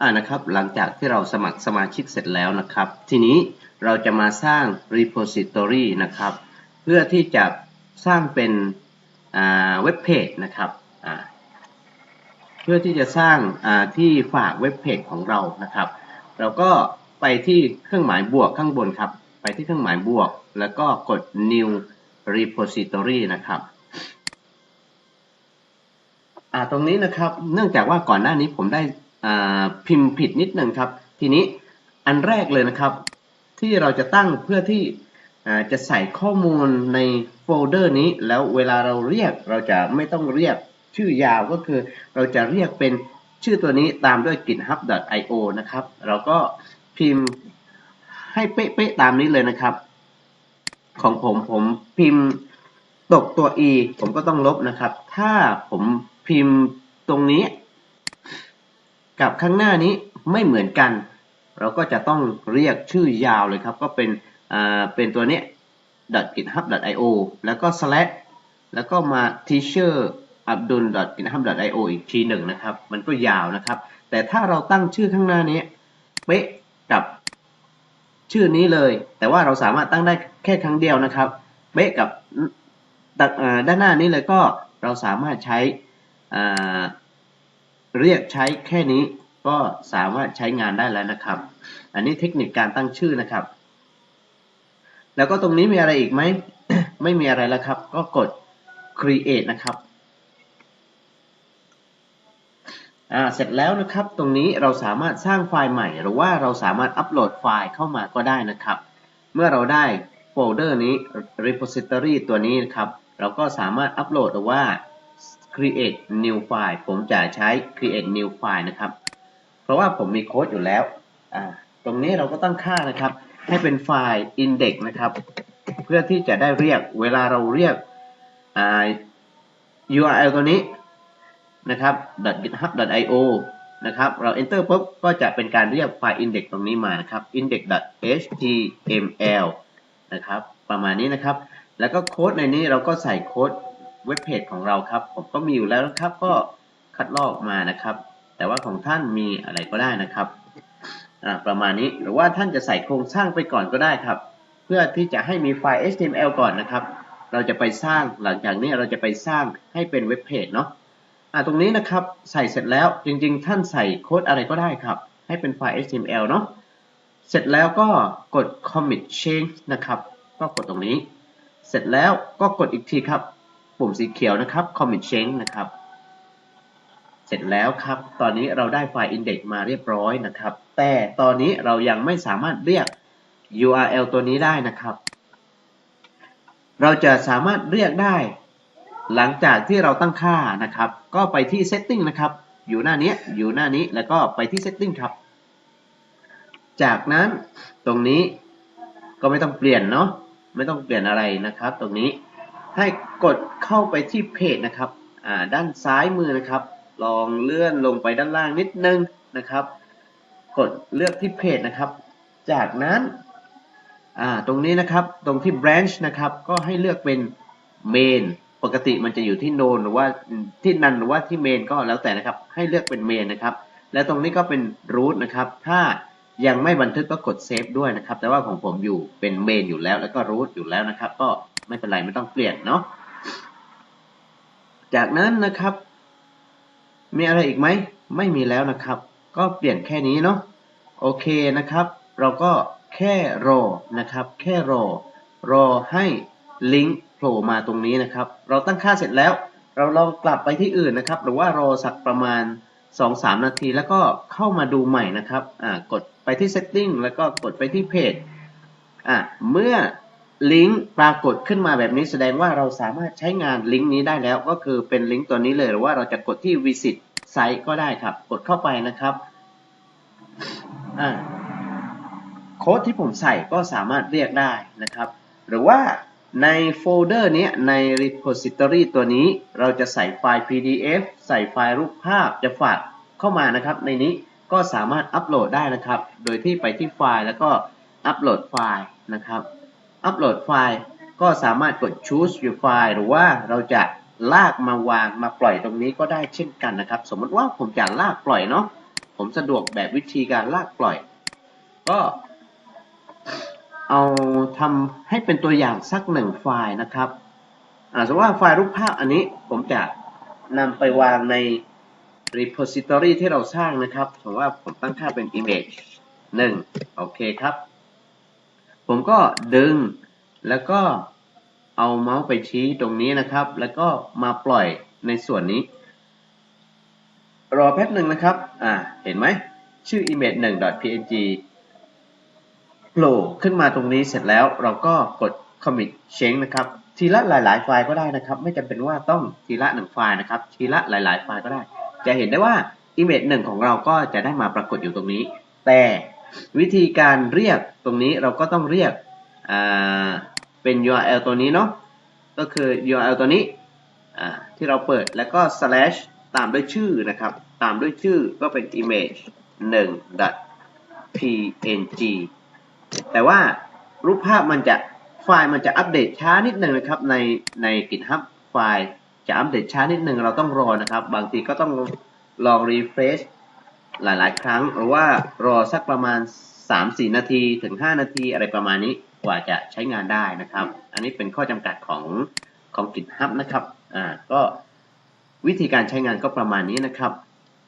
อ่านะครับหลังจากที่เราสมัครสมาชิกเสร็จแล้วนะครับ ทีนี้เราจะมาสร้าง repository นะครับ เพื่อที่จะสร้างเป็นเว็บเพจนะครับเพื่อที่จะสร้างที่ฝากเว็บเพจของเรานะครับ เราก็ไปที่เครื่องหมายบวกข้างบนครับ ไปที่เครื่องหมายบวก แล้วก็กด new repository นะครับอ่าตรงนี้นะครับเนื่องจากว่าก่อนหน้านี้ผมได้ พิมพ์ผิดนิดหนึ่งครับ ทีนี้อันแรกเลยนะครับ ที่เราจะตั้งเพื่อที่จะใส่ข้อมูลในโฟลเดอร์นี้ แล้วเวลาเราเรียกเราจะไม่ต้องเรียกชื่อยาวก็คือเราจะเรียกเป็นชื่อตัวนี้ตามด้วย github.io นะครับ เราก็พิมพ์ให้เป๊ะๆตามนี้เลยนะครับ ของผมผมพิมพ์ตกตัว e ผมก็ต้องลบนะครับ ถ้าผมพิมพ์ตรงนี้ กับข้างหน้านี้ไม่เหมือนกัน เราก็จะต้องเรียกชื่อยาวเลยครับ ก็เป็นอ่าเป็นตัวนี้ .github.io แล้วก็ slash แล้วก็มา teacher abdul github.io อีกทีหนึ่งนะครับ มันก็ยาวนะครับ แต่ถ้าเราตั้งชื่อข้างหน้านี้เป๊ะกับชื่อนี้เลย แต่ว่าเราสามารถตั้งได้แค่ครั้งเดียวนะครับ เป๊ะกับด้านหน้านี้เลยก็เราสามารถใช้อ่า เรียกใช้แค่นี้ก็สามารถใช้งานได้แล้วนะครับ อันนี้เทคนิคการตั้งชื่อนะครับ แล้วก็ตรงนี้มีอะไรอีกไหม ไม่มีอะไรแล้วครับ ก็กด create นะครับอ่าเสร็จแล้วนะครับ ตรงนี้เราสามารถสร้างไฟล์ใหม่ หรือว่าเราสามารถอัปโหลดไฟล์เข้ามาก็ได้นะครับ เมื่อเราได้โฟลเดอร์นี้ repository ตัวนี้นะครับ เราก็สามารถอัปโหลดหรือว่า create new file ผมจะใช้ create new file นะครับ เพราะว่าผมมีโค้ดอยู่แล้ว ตรงนี้เราก็ตั้งค่านะครับ ให้เป็นไฟล์ index นะครับ เพื่อที่จะได้เรียกเวลาเราเรียก URL ตัวนี้นะครับ .github.io นะครับ เรา enter ปุ๊บ ก็จะเป็นการเรียกไฟล์ index ตรงนี้มานะครับ index.html นะครับ ประมาณนี้นะครับ แล้วก็โค้ดในนี้เราก็ใส่โค้ด เว็บเพจของเราครับ ผมก็มีอยู่แล้วนะครับก็คัดลอกมานะครับ แต่ว่าของท่านมีอะไรก็ได้นะครับอ่าประมาณนี้หรือว่าท่านจะใส่โครงสร้างไปก่อนก็ได้ครับ เพื่อที่จะให้มีไฟล์ HTML ก่อนนะครับ เราจะไปสร้างหลังจากนี้เราจะไปสร้างให้เป็นเว็บเพจเนาะอ่าตรงนี้นะครับใส่เสร็จแล้วจริงๆ ท่านใส่โค้ดอะไรก็ได้ครับ ให้เป็นไฟล์ HTML เนาะเสร็จแล้วก็กด commit change นะครับ ก็กดตรงนี้ เสร็จแล้วก็กดอีกทีครับ ปุ่มสีเขียวนะครับ commit change นะครับ เสร็จแล้วครับ ตอนนี้เราได้ไฟล์ index มาเรียบร้อยนะครับ แต่ตอนนี้เรายังไม่สามารถเรียก URL ตัวนี้ได้นะครับ เราจะสามารถเรียกได้ หลังจากที่เราตั้งค่านะครับ ก็ไปที่ setting นะครับ อยู่หน้านี้อยู่หน้านี้แล้วก็ไปที่ setting ครับ จากนั้นตรงนี้ก็ไม่ต้องเปลี่ยนเนาะไม่ต้องเปลี่ยนอะไรนะครับ ตรงนี้ ให้กดเข้าไปที่เพจนะครับอ่าด้านซ้ายมือนะครับ ลองเลื่อนลงไปด้านล่างนิดนึงนะครับ กดเลือกที่เพจนะครับ จากนั้นอ่าตรงนี้นะครับตรงที่ branch นะครับก็ให้เลือกเป็น main ปกติมันจะอยู่ที่โนนหรือว่าที่นันหรือว่าที่เมนก็แล้วแต่นะครับ ให้เลือกเป็นเมนนะครับ และตรงนี้ก็เป็น root นะครับ ถ้า ยังไม่บันทึกก็กดเซฟด้วยนะครับ แต่ว่าของผมอยู่เป็นเมนอยู่แล้ว แล้วก็ root อยู่แล้วนะครับ ก็ไม่เป็นไรไม่ต้องเปลี่ยนเนาะ จากนั้นนะครับ มีอะไรอีกไหม ไม่มีแล้วนะครับ ก็เปลี่ยนแค่นี้เนาะ โอเคนะครับ เราก็แค่รอนะครับ แค่รอ รอให้ลิงก์โผล่มาตรงนี้นะครับ เราตั้งค่าเสร็จแล้ว เราลองกลับไปที่อื่นนะครับ หรือว่ารอสักประมาณ 2-3 นาที แล้วก็เข้ามาดูใหม่นะครับอ่ากดไปที่ setting แล้วก็กดไปที่เพจอ่าเมื่อลิงก์ปรากฏขึ้นมาแบบนี้แสดงว่าเราสามารถใช้งานลิงก์นี้ได้แล้ว ก็คือเป็นลิงก์ตัวนี้เลยหรือว่าเราจะกดที่ visit site ก็ได้ครับ กดเข้าไปนะครับอ่าโค้ดที่ผมใส่ก็สามารถเรียกได้นะครับ หรือว่า ในโฟลเดอร์นี้ใน repository ตัวนี้เราจะใส่ไฟล์ PDF ใส่ไฟล์รูปภาพจะฝากเข้ามานะครับ ในนี้ก็สามารถอัปโหลดได้นะครับ โดยที่ไปที่ไฟล์แล้วก็อัปโหลดไฟล์นะครับ อัปโหลดไฟล์ก็สามารถกด choose your file หรือว่าเราจะลากมาวางมาปล่อยตรงนี้ก็ได้เช่นกันนะครับ สมมติว่าผมจะลากปล่อยเนาะผผมสะดวกแบบวิธีการลากปล่อย ก็ เอาทำให้เป็นตัวอย่างสักหนึ่งไฟล์นะครับอาสมมติว่าไฟล์รูปภาพอันนี้ผมจะนำไปวางใน repository ที่เราสร้างนะครับสมว่าผมตั้งค่าเป็น image 1 โอเคครับ ผมก็ดึงแล้วก็เอาเมาส์ไปชี้ตรงนี้นะครับ แล้วก็มาปล่อยในส่วนนี้ รอแป๊บหนึ่งนะครับ อ่า เห็นไหม ชื่อ image 1.png โผล่ขึ้นมาตรงนี้เสร็จแล้วเราก็กด commit change นะครับ ทีละหลาย ๆ ไฟล์ก็ได้นะครับ ไม่จำเป็นว่าต้องทีละหนึ่งไฟล์นะครับ ทีละหลาย ๆ ไฟล์ก็ได้ จะเห็นได้ว่า image 1ของเราก็จะได้มาปรากฏอยู่ตรงนี้ แต่วิธีการเรียกตรงนี้เราก็ต้องเรียกเป็น URL ตัวนี้เนาะ ก็คือ URL ตัวนี้ที่เราเปิดแล้วก็ slash ตามด้วยชื่อนะครับ ตามด้วยชื่อก็เป็น image 1 png แต่ว่ารูปภาพมันจะไฟล์มันจะอัปเดตช้านิดหนึ่งนะครับในใน GitHub ไฟล์จะอัปเดตช้านิดหนึ่งเราต้องรอนะครับ บางทีก็ต้องลอง refresh หลายๆ ครั้ง หรือว่ารอสักประมาณ 3-4 นาทีถึง 5 นาทีอะไรประมาณนี้กว่าจะใช้งานได้นะครับ อันนี้เป็นข้อจำกัดของของ GitHub นะครับ อ่า ก็วิธีการใช้งานก็ประมาณนี้นะครับ